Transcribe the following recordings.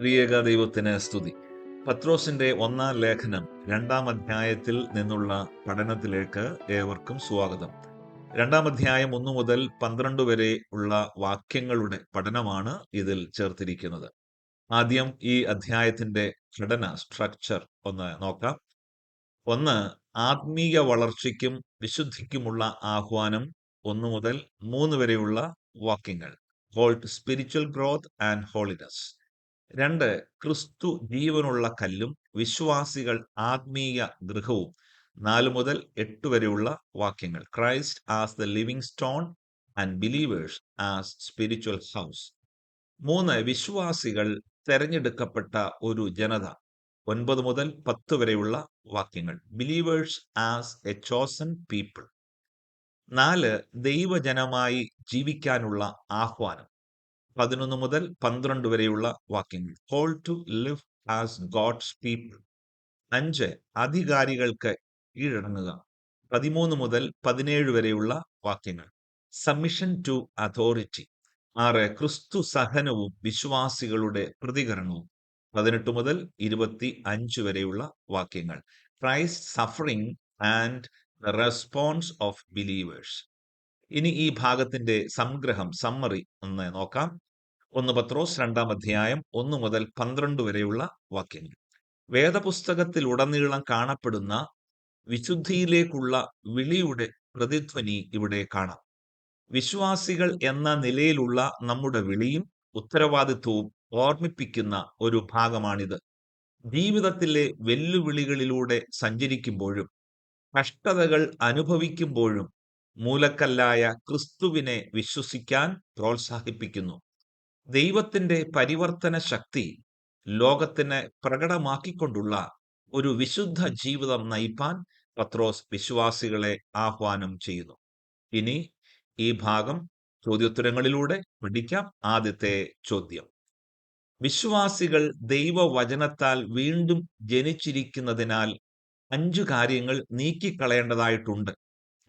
ത്രിയേക ദൈവത്തിന് സ്തുതി. പത്രോസിന്റെ ഒന്നാം ലേഖനം രണ്ടാം അധ്യായത്തിൽ നിന്നുള്ള പഠനത്തിലേക്ക് ഏവർക്കും സ്വാഗതം. രണ്ടാം അധ്യായം ഒന്നു മുതൽ പന്ത്രണ്ട് വരെ ഉള്ള വാക്യങ്ങളുടെ പഠനമാണ് ഇതിൽ ചേർത്തിരിക്കുന്നത്. ആദ്യം ഈ അധ്യായത്തിന്റെ ഘടന സ്ട്രക്ചർ ഒന്ന് നോക്കാം. ഒന്ന് ആത്മീയ വളർച്ചയ്ക്കും വിശുദ്ധിക്കുമുള്ള ആഹ്വാനം ഒന്നു മുതൽ മൂന്ന് വരെയുള്ള വാക്യങ്ങൾ. Called spiritual growth and holiness രണ്ട് ക്രിസ്തു ജീവനുള്ള കല്ലും വിശ്വാസികൾ ആത്മീയ ഗൃഹവും. നാല് മുതൽ എട്ട് വരെയുള്ള വാക്യങ്ങൾ. Christ as the living stone and believers as spiritual house മൂന്ന് വിശ്വാസികൾ തെരഞ്ഞെടുക്കപ്പെട്ട ഒരു ജനത. ഒൻപത് മുതൽ പത്ത് വരെയുള്ള വാക്യങ്ങൾ. Believers as a chosen people നാല് ദൈവജനമായി ജീവിക്കാനുള്ള ആഹ്വാനം. പതിനൊന്ന് മുതൽ പന്ത്രണ്ട് വരെയുള്ള വാക്യങ്ങൾ. Call to live as God's people അഞ്ച് അധികാരികൾക്ക് കീഴടങ്ങുക. പതിമൂന്ന് മുതൽ പതിനേഴ് വരെയുള്ള വാക്യങ്ങൾ. സബ്മിഷൻ ടു അതോറിറ്റി ആറ് ക്രിസ്തു സഹനവും വിശ്വാസികളുടെ പ്രതികരണവും. പതിനെട്ട് മുതൽ ഇരുപത്തി അഞ്ച് വരെയുള്ള വാക്യങ്ങൾ. Christ suffering and response of believers ഇനി ഈ ഭാഗത്തിന്റെ സംഗ്രഹം സമ്മറി ഒന്ന് നോക്കാം. ഒന്ന് പത്രോസ് രണ്ടാം അധ്യായം ഒന്ന് മുതൽ പന്ത്രണ്ട് വരെയുള്ള വാക്യങ്ങൾ. വേദപുസ്തകത്തിൽ ഉടനീളം കാണപ്പെടുന്ന വിശുദ്ധിയിലേക്കുള്ള വിളിയുടെ പ്രതിധ്വനി ഇവിടെ കാണാം. വിശ്വാസികൾ എന്ന നിലയിലുള്ള നമ്മുടെ വിളിയും ഉത്തരവാദിത്വവും ഓർമ്മിപ്പിക്കുന്ന ഒരു ഭാഗമാണിത്. ജീവിതത്തിലെ വെല്ലുവിളികളിലൂടെ സഞ്ചരിക്കുമ്പോഴും കഷ്ടതകൾ അനുഭവിക്കുമ്പോഴും മൂലക്കല്ലായ ക്രിസ്തുവിനെ വിശ്വസിക്കാൻ പ്രോത്സാഹിപ്പിക്കുന്നു. ദൈവത്തിന്റെ പരിവർത്തന ശക്തി ലോകത്തിന് പ്രകടമാക്കിക്കൊണ്ടുള്ള ഒരു വിശുദ്ധ ജീവിതം നയിപ്പാൻ പത്രോസ് വിശ്വാസികളെ ആഹ്വാനം ചെയ്യുന്നു. ഇനി ഈ ഭാഗം ചോദ്യോത്തരങ്ങളിലൂടെ പഠിക്കാം. ആദ്യത്തെ ചോദ്യം. വിശ്വാസികൾ ദൈവവചനത്താൽ വീണ്ടും ജനിച്ചിരിക്കുന്നതിനാൽ അഞ്ചു കാര്യങ്ങൾ നീക്കിക്കളയേണ്ടതായിട്ടുണ്ട്.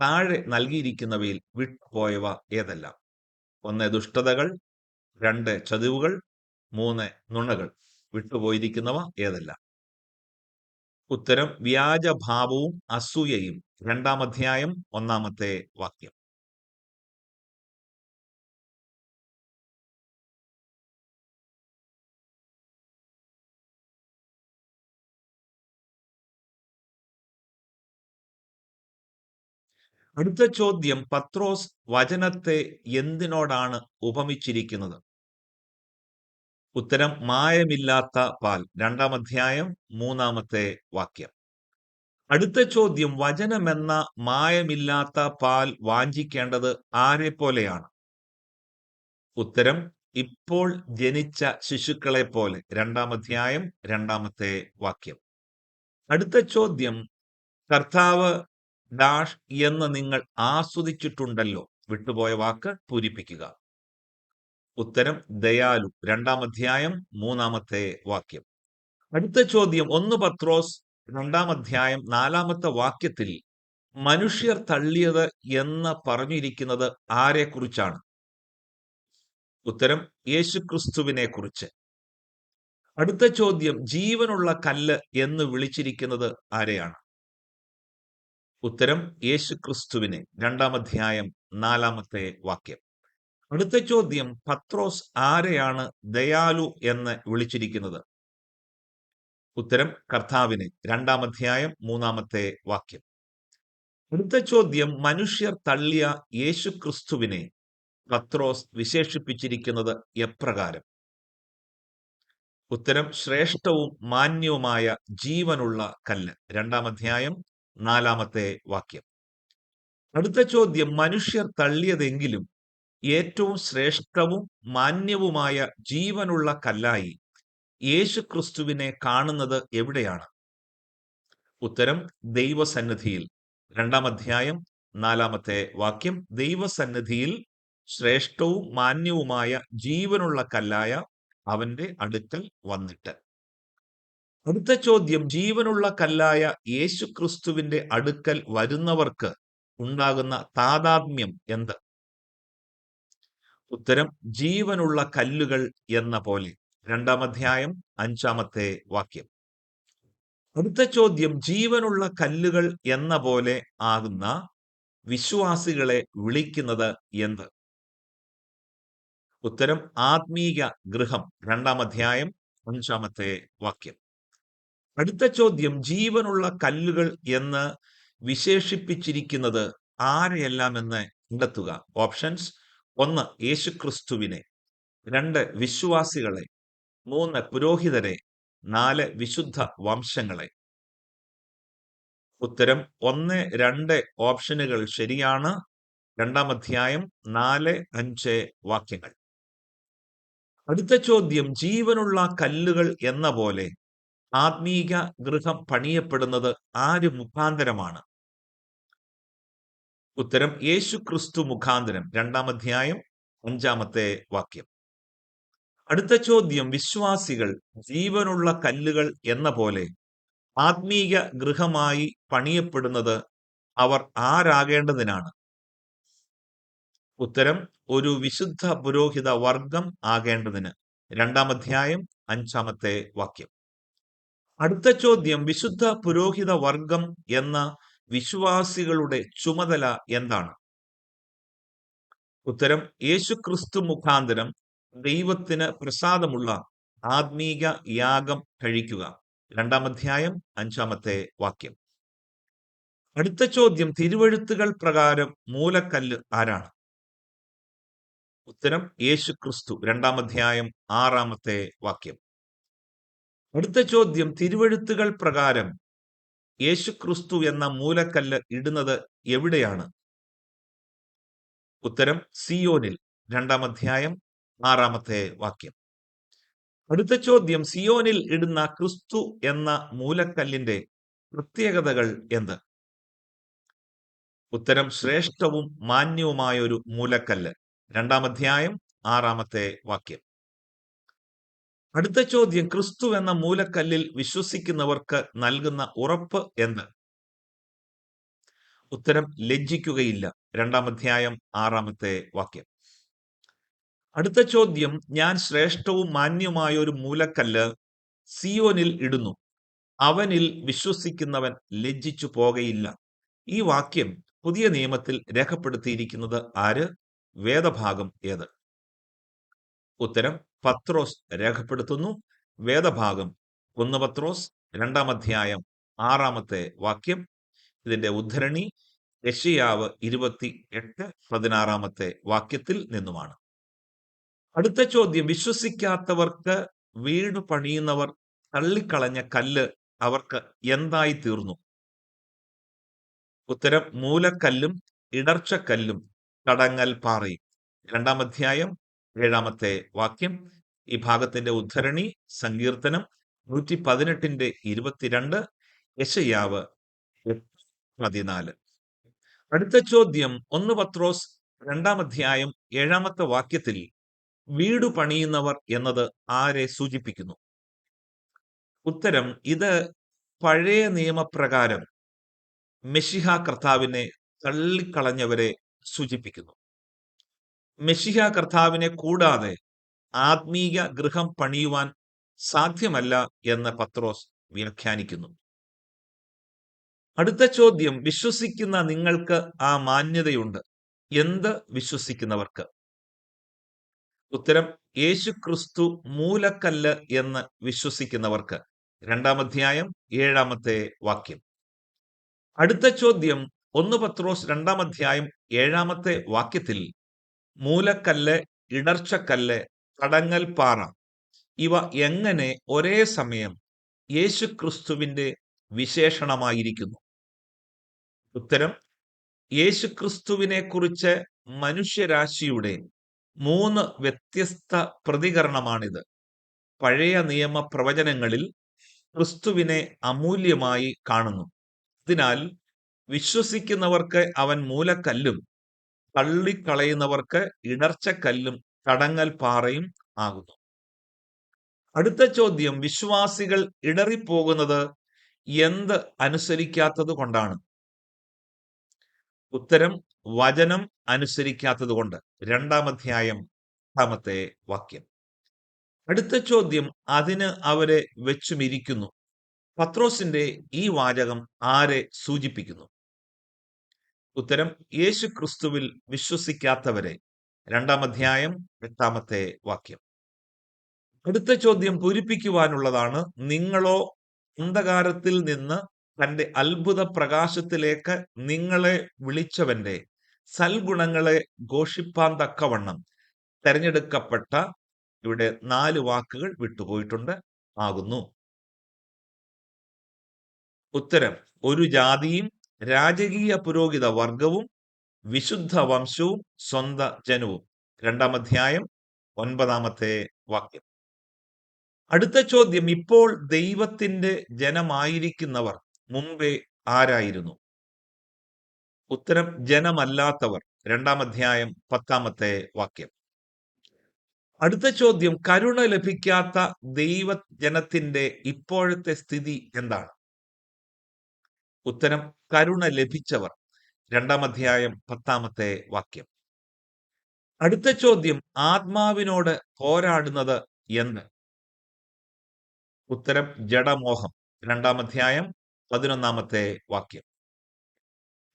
താഴെ നൽകിയിരിക്കുന്നവയിൽ വിട്ടുപോയവ ഏതെല്ലാം? ഒന്ന് ദുഷ്ടതകൾ. രണ്ട് ചതിവുകൾ മൂന്ന് നുണകൾ. വിട്ടുപോയിരിക്കുന്നവ ഏതെല്ലാം? ഉത്തരം വ്യാജഭാവവും അസൂയയും. രണ്ടാം അധ്യായം ഒന്നാമത്തെ വാക്യം. അടുത്ത ചോദ്യം പത്രോസ് വചനത്തെ എന്തിനോടാണ് ഉപമിച്ചിരിക്കുന്നത്? ഉത്തരം മായമില്ലാത്ത പാൽ. രണ്ടാം അധ്യായം മൂന്നാമത്തെ വാക്യം. അടുത്ത ചോദ്യം വചനമെന്ന മായമില്ലാത്ത പാൽ വാഞ്ചിക്കേണ്ടത് ആരെ പോലെയാണ്? ഉത്തരം ഇപ്പോൾ ജനിച്ച ശിശുക്കളെ പോലെ. രണ്ടാം അധ്യായം രണ്ടാമത്തെ വാക്യം. അടുത്ത ചോദ്യം കർത്താവ് ഡാഷ് എന്ന് നിങ്ങൾ ആസ്വദിച്ചിട്ടുണ്ടല്ലോ. വിട്ടുപോയ വാക്ക് പൂരിപ്പിക്കുക. ഉത്തരം ദയാലു. രണ്ടാം അധ്യായം മൂന്നാമത്തെ വാക്യം. അടുത്ത ചോദ്യം ഒന്ന് പത്രോസ് രണ്ടാം അധ്യായം നാലാമത്തെ വാക്യത്തിൽ മനുഷ്യർ തള്ളിയത് എന്ന് പറഞ്ഞിരിക്കുന്നത് ആരെക്കുറിച്ചാണ്? ഉത്തരം യേശുക്രിസ്തുവിനെ കുറിച്ച് അടുത്ത ചോദ്യം ജീവനുള്ള കല്ല് എന്ന് വിളിച്ചിരിക്കുന്നത് ആരെയാണ്? ഉത്തരം യേശുക്രിസ്തുവിനെ. രണ്ടാം അധ്യായം നാലാമത്തെ വാക്യം. അടുത്ത ചോദ്യം പത്രോസ് ആരെയാണ് ദയാലു എന്ന് വിളിച്ചിരിക്കുന്നത്? ഉത്തരം കർത്താവിനെ രണ്ടാം അധ്യായം മൂന്നാമത്തെ വാക്യം. അടുത്ത ചോദ്യം മനുഷ്യർ തള്ളിയ യേശുക്രിസ്തുവിനെ പത്രോസ് വിശേഷിപ്പിച്ചിരിക്കുന്നത് എപ്രകാരം? ഉത്തരം ശ്രേഷ്ഠവും മാന്യവുമായ ജീവനുള്ള കല്ല്. രണ്ടാം അധ്യായം നാലാമത്തെ വാക്യം. അടുത്ത ചോദ്യം മനുഷ്യർ തള്ളിയതെങ്കിലും ഏറ്റവും ശ്രേഷ്ഠവും മാന്യവുമായ ജീവനുള്ള കല്ലായി യേശുക്രിസ്തുവിനെ കാണുന്നത് എവിടെയാണ്? ഉത്തരം ദൈവസന്നിധിയിൽ. രണ്ടാം അധ്യായം നാലാമത്തെ വാക്യം. ദൈവസന്നിധിയിൽ ശ്രേഷ്ഠവും മാന്യവുമായ ജീവനുള്ള കല്ലായ അവന്റെ അടുക്കൽ വന്നിട്ട്. അടുത്ത ചോദ്യം ജീവനുള്ള കല്ലായ യേശുക്രിസ്തുവിന്റെ അടുക്കൽ വരുന്നവർക്ക് ഉണ്ടാകുന്ന താതാത്മ്യം എന്ത്? ഉത്തരം ജീവനുള്ള കല്ലുകൾ എന്ന പോലെ. രണ്ടാം അധ്യായം അഞ്ചാമത്തെ വാക്യം. അടുത്ത ചോദ്യം ജീവനുള്ള കല്ലുകൾ എന്ന പോലെ ആകുന്ന വിശ്വാസികളെ വിളിക്കുന്നത് എന്ത്? ഉത്തരം ആത്മീക ഗൃഹം. രണ്ടാം അധ്യായം അഞ്ചാമത്തെ വാക്യം. അടുത്ത ചോദ്യം ജീവനുള്ള കല്ലുകൾ എന്ന് വിശേഷിപ്പിച്ചിരിക്കുന്നത് ആരെയെല്ലാം എന്ന് കണ്ടെത്തുക? ഓപ്ഷൻസ് ഒന്ന് യേശുക്രിസ്തുവിനെ രണ്ട് വിശ്വാസികളെ മൂന്ന് പുരോഹിതരെ നാല് വിശുദ്ധ വംശങ്ങളെ. ഉത്തരം ഒന്ന് രണ്ട് ഓപ്ഷനുകൾ ശരിയാണ്. രണ്ടാം അധ്യായം നാല് അഞ്ച് വാക്യങ്ങൾ. അടുത്ത ചോദ്യം ജീവനുള്ള കല്ലുകൾ എന്ന പോലെ ആത്മീക ഗൃഹം പണിയപ്പെടുന്നത് ആര് മുഖാന്തരമാണ്? ഉത്തരം യേശു ക്രിസ്തു മുഖാന്തരം രണ്ടാം അധ്യായം അഞ്ചാമത്തെ വാക്യം. അടുത്ത ചോദ്യം വിശ്വാസികൾ ജീവനുള്ള കല്ലുകൾ എന്ന പോലെ ആത്മീയ ഗൃഹമായി പണിയപ്പെടുന്നത് അവർ ആരാകേണ്ടതിനാണ്? ഉത്തരം ഒരു വിശുദ്ധ പുരോഹിത വർഗം ആകേണ്ടതിന് രണ്ടാം അധ്യായം അഞ്ചാമത്തെ വാക്യം. അടുത്ത ചോദ്യം വിശുദ്ധ പുരോഹിത വർഗം എന്ന വിശ്വാസികളുടെ ചുമതല എന്താണ്? ഉത്തരം യേശുക്രിസ്തു മുഖാന്തരം ദൈവത്തിന് പ്രസാദമുള്ള ആത്മീക യാഗം കഴിക്കുക. രണ്ടാം അധ്യായം അഞ്ചാമത്തെ വാക്യം. അടുത്ത ചോദ്യം തിരുവഴുത്തുകൾ പ്രകാരം മൂലക്കല്ല് ആരാണ്? ഉത്തരം യേശു ക്രിസ്തു രണ്ടാം അധ്യായം ആറാമത്തെ വാക്യം. അടുത്ത ചോദ്യം തിരുവഴുത്തുകൾ പ്രകാരം യേശു ക്രിസ്തു എന്ന മൂലക്കല്ല് ഇടുന്നത് എവിടെയാണ്? ഉത്തരം സിയോനിൽ രണ്ടാം അധ്യായം ആറാമത്തെ വാക്യം. അടുത്ത ചോദ്യം സിയോനിൽ ഇടുന്ന ക്രിസ്തു എന്ന മൂലക്കല്ലിന്റെ പ്രത്യേകതകൾ എന്ത്? ഉത്തരം ശ്രേഷ്ഠവും മാന്യവുമായ ഒരു മൂലക്കല്ല്. രണ്ടാം അധ്യായം ആറാമത്തെ വാക്യം. അടുത്ത ചോദ്യം ക്രിസ്തു എന്ന മൂലക്കല്ലിൽ വിശ്വസിക്കുന്നവർക്ക് നൽകുന്ന ഉറപ്പ് എന്ന്. ഉത്തരം ലജ്ജിക്കുകയില്ല. രണ്ടാം അധ്യായം ആറാമത്തെ വാക്യം. അടുത്ത ചോദ്യം ഞാൻ ശ്രേഷ്ഠവും മാന്യമായ ഒരു മൂലക്കല്ല് സിയോനിൽ ഇടുന്നു. അവനിൽ വിശ്വസിക്കുന്നവൻ ലജ്ജിച്ചു പോകയില്ല. ഈ വാക്യം പുതിയ നിയമത്തിൽ രേഖപ്പെടുത്തിയിരിക്കുന്നത് ആര്? വേദഭാഗം ഏത്? ഉത്തരം പത്രോസ് രേഖപ്പെടുത്തുന്നു. വേദഭാഗം ഒന്ന് പത്രോസ് രണ്ടാം അധ്യായം ആറാമത്തെ വാക്യം. ഇതിന്റെ ഉദ്ധരണി യഷിയാവ് ഇരുപത്തി എട്ട് പതിനാറാമത്തെ വാക്യത്തിൽ നിന്നുമാണ്. അടുത്ത ചോദ്യം വിശ്വസിക്കാത്തവർക്ക് വീട് പണിയുന്നവർ തള്ളിക്കളഞ്ഞ കല്ല് അവർക്ക് എന്തായി തീർന്നു? ഉത്തരം മൂലക്കല്ലും ഇടർച്ചക്കല്ലും കടങ്ങൽ പാറയും. രണ്ടാം അധ്യായം ഏഴാമത്തെ വാക്യം. ഈ ഭാഗത്തിന്റെ ഉദ്ധരണി സങ്കീർത്തനം നൂറ്റി പതിനെട്ടിന്റെ ഇരുപത്തിരണ്ട് യശയാവ് പതിനാല്. അടുത്ത ചോദ്യം ഒന്ന് പത്രോസ് രണ്ടാം അധ്യായം ഏഴാമത്തെ വാക്യത്തിൽ വീട് പണിയുന്നവർ എന്നത് ആരെ സൂചിപ്പിക്കുന്നു? ഉത്തരം ഇത് പഴയ നിയമപ്രകാരം മെഷിഹ കർത്താവിനെ തള്ളിക്കളഞ്ഞവരെ സൂചിപ്പിക്കുന്നു. മെഷിഹ കർത്താവിനെ കൂടാതെ ആത്മീയ ഗൃഹം പണിയുവാൻ സാധ്യമല്ല എന്ന് പത്രോസ് വ്യാഖ്യാനിക്കുന്നു. അടുത്ത ചോദ്യം വിശ്വസിക്കുന്ന നിങ്ങൾക്ക് ആ മാന്യതയുണ്ട്. എന്ത് വിശ്വസിക്കുന്നവർക്ക്? ഉത്തരം യേശു ക്രിസ്തു മൂലക്കല്ല് എന്ന് വിശ്വസിക്കുന്നവർക്ക്. രണ്ടാം അധ്യായം ഏഴാമത്തെ വാക്യം. അടുത്ത ചോദ്യം ഒന്ന് പത്രോസ് രണ്ടാം അധ്യായം ഏഴാമത്തെ വാക്യത്തിൽ മൂലക്കല്ല് ഇടർച്ചക്കല്ല് തടങ്ങൽ പാറ ഇവ എങ്ങനെ ഒരേ സമയം യേശു ക്രിസ്തുവിന്റെ വിശേഷണമായിരിക്കുന്നു? ഉത്തരം യേശു ക്രിസ്തുവിനെ കുറിച്ച് മനുഷ്യരാശിയുടെ മൂന്ന് വ്യത്യസ്ത പ്രതികരണമാണിത്. പഴയ നിയമ പ്രവചനങ്ങളിൽ ക്രിസ്തുവിനെ അമൂല്യമായി കാണുന്നു. അതിനാൽ വിശ്വസിക്കുന്നവർക്ക് അവൻ മൂലക്കല്ലും തള്ളിക്കളയുന്നവർക്ക് ഇടർച്ചക്കല്ലും കടങ്ങൽ പാറയും ആകുന്നു. അടുത്ത ചോദ്യം വിശ്വാസികൾ ഇടറിപ്പോകുന്നത് എന്ത് അനുസരിക്കാത്തത് കൊണ്ടാണ്? ഉത്തരം വചനം അനുസരിക്കാത്തത് കൊണ്ട്. രണ്ടാം അധ്യായം രണ്ടാമത്തെ വാക്യം. അടുത്ത ചോദ്യം അതിന് അവരെ വെച്ചുമിരിക്കുന്നു. പത്രോസിന്റെ ഈ വാചകം ആരെ സൂചിപ്പിക്കുന്നു? ഉത്തരം യേശു ക്രിസ്തുവിൽ വിശ്വസിക്കാത്തവരെ. രണ്ടാം അധ്യായം എട്ടാമത്തെ വാക്യം. അടുത്ത ചോദ്യം പൂരിപ്പിക്കുവാനുള്ളതാണ് നിങ്ങളോ അന്ധകാരത്തിൽ നിന്ന് തന്റെ അത്ഭുത പ്രകാശത്തിലേക്ക് നിങ്ങളെ വിളിച്ചവന്റെ സൽഗുണങ്ങളെ ഘോഷിപ്പാൻ തക്കവണ്ണം തെരഞ്ഞെടുക്കപ്പെട്ട ഇവിടെ നാല് വാക്കുകൾ വിട്ടുപോയിട്ടുണ്ട് ആകുന്നു. ഉത്തരം ഒരു ജാതിയും രാജകീയ പുരോഹിത വർഗവും വിശുദ്ധ വംശവും സ്വന്ത ജനവും. രണ്ടാം അധ്യായം ഒൻപതാമത്തെ വാക്യം. അടുത്ത ചോദ്യം ഇപ്പോൾ ദൈവത്തിന്റെ ജനമായിരിക്കുന്നവർ മുമ്പേ ആരായിരുന്നു? ഉത്തരം ജനമല്ലാത്തവർ. രണ്ടാം അധ്യായം പത്താമത്തെ വാക്യം. അടുത്ത ചോദ്യം കരുണ ലഭിക്കാത്ത ദൈവ ജനത്തിന്റെ ഇപ്പോഴത്തെ സ്ഥിതി എന്താണ്? ഉത്തരം കരുണ ലഭിച്ചവർ. രണ്ടാം അധ്യായം പത്താമത്തെ വാക്യം. അടുത്ത ചോദ്യം ആത്മാവിനോട് പോരാടുന്നത് എന്ന്. ഉത്തരം ജഡമോഹം. രണ്ടാം അധ്യായം പതിനൊന്നാമത്തെ വാക്യം.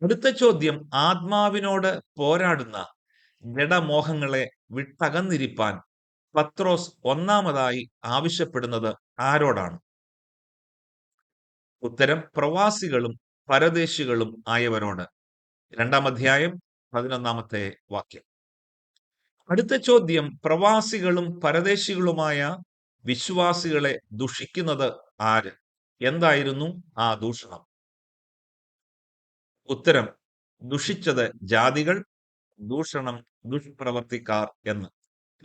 അടുത്ത ചോദ്യം ആത്മാവിനോട് പോരാടുന്ന ജഡമോഹങ്ങളെ വിട്ടകന്നിരിപ്പാൻ പത്രോസ് ഒന്നാമതായി ആവശ്യപ്പെടുന്നത് ആരോടാണ്? ഉത്തരം പ്രവാസികളും പരദേശികളും ആയവരോട് രണ്ടാം അധ്യായം പതിനൊന്നാമത്തെ വാക്യം. അടുത്ത ചോദ്യം പ്രവാസികളും പരദേശികളുമായ വിശ്വാസികളെ ദുഷിക്കുന്നത് ആര്? എന്തായിരുന്നു ആ ദൂഷണം? ഉത്തരം ദുഷിച്ചത് ജാതികൾ ദൂഷണം ദുഷ്പ്രവർത്തിക്കാർ എന്ന്.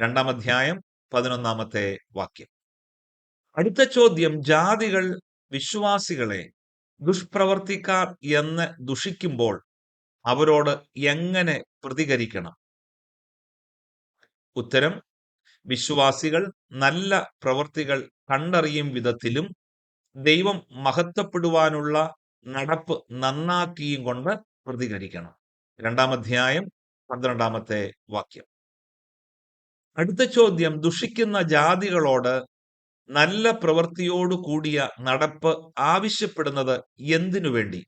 രണ്ടാം അധ്യായം പതിനൊന്നാമത്തെ വാക്യം. അടുത്ത ചോദ്യം ജാതികൾ വിശ്വാസികളെ ദുഷ്പ്രവർത്തിക്കാർ എന്ന് ദുഷിക്കുമ്പോൾ അവരോട് എങ്ങനെ പ്രതികരിക്കണം? ഉത്തരം വിശ്വാസികൾ നല്ല പ്രവർത്തികൾ കണ്ടറിയും വിധത്തിലും ദൈവം മഹത്വപ്പെടുവാനുള്ള നടപ്പ് നന്നാക്കിയും കൊണ്ട് പ്രതികരിക്കണം. രണ്ടാം അധ്യായം പന്ത്രണ്ടാമത്തെ വാക്യം. അടുത്ത ചോദ്യം ദുഷിക്കുന്ന ജാതികളോട് നല്ല പ്രവൃത്തിയോടു കൂടിയ നടപ്പ് ആവശ്യപ്പെടുന്നത് എന്തിനു വേണ്ടി?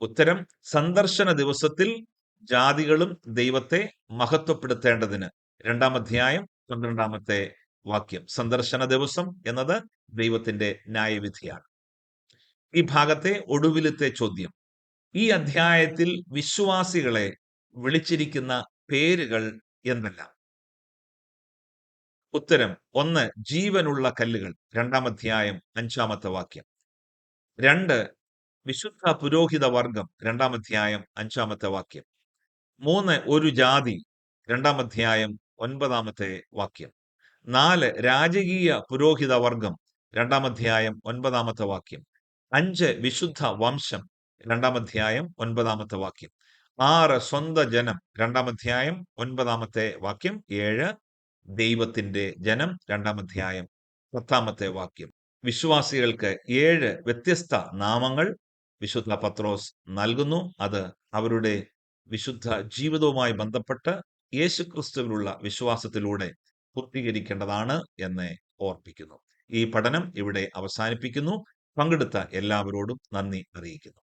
ഉത്തരം സന്ദർശന ദിവസത്തിൽ ജാതികളും ദൈവത്തെ മഹത്വപ്പെടുത്തേണ്ടതിന്. രണ്ടാം അധ്യായം പന്ത്രണ്ടാമത്തെ വാക്യം. സന്ദർശന ദിവസം എന്നത് ദൈവത്തിന്റെ ന്യായവിധിയാണ്. ഈ ഭാഗത്തെ ഒടുവിലത്തെ ചോദ്യം. ഈ അധ്യായത്തിൽ വിശ്വാസികളെ വിളിച്ചിരിക്കുന്ന പേരുകൾ എന്തെല്ലാം? ഉത്തരം ഒന്ന് ജീവനുള്ള കല്ലുകൾ രണ്ടാം അധ്യായം അഞ്ചാമത്തെ വാക്യം. രണ്ട് വിശുദ്ധ പുരോഹിത വർഗം രണ്ടാം അധ്യായം അഞ്ചാമത്തെ വാക്യം. മൂന്ന് ഒരു ജാതി രണ്ടാം അധ്യായം ഒൻപതാമത്തെ വാക്യം. നാല് രാജകീയ പുരോഹിത വർഗം രണ്ടാം അധ്യായം ഒൻപതാമത്തെ വാക്യം. അഞ്ച് വിശുദ്ധ വംശം രണ്ടാം അധ്യായം ഒൻപതാമത്തെ വാക്യം. ആറ് സ്വന്ത ജനം രണ്ടാം അധ്യായം ഒൻപതാമത്തെ വാക്യം. ഏഴ് ദൈവത്തിന്റെ ജനം രണ്ടാം അധ്യായം പത്താമത്തെ വാക്യം. വിശ്വാസികൾക്ക് ഏഴ് വ്യത്യസ്ത നാമങ്ങൾ വിശുദ്ധ പത്രോസ് നൽകുന്നു. അത് അവരുടെ വിശുദ്ധ ജീവിതവുമായി ബന്ധപ്പെട്ട് യേശുക്രിസ്തുവിലുള്ള വിശ്വാസത്തിലൂടെ പൂർത്തീകരിക്കേണ്ടതാണ് എന്ന് ഓർപ്പിക്കുന്നു. ഈ പഠനം ഇവിടെ അവസാനിപ്പിക്കുന്നു. പങ്കെടുത്ത എല്ലാവരോടും നന്ദി അറിയിക്കുന്നു.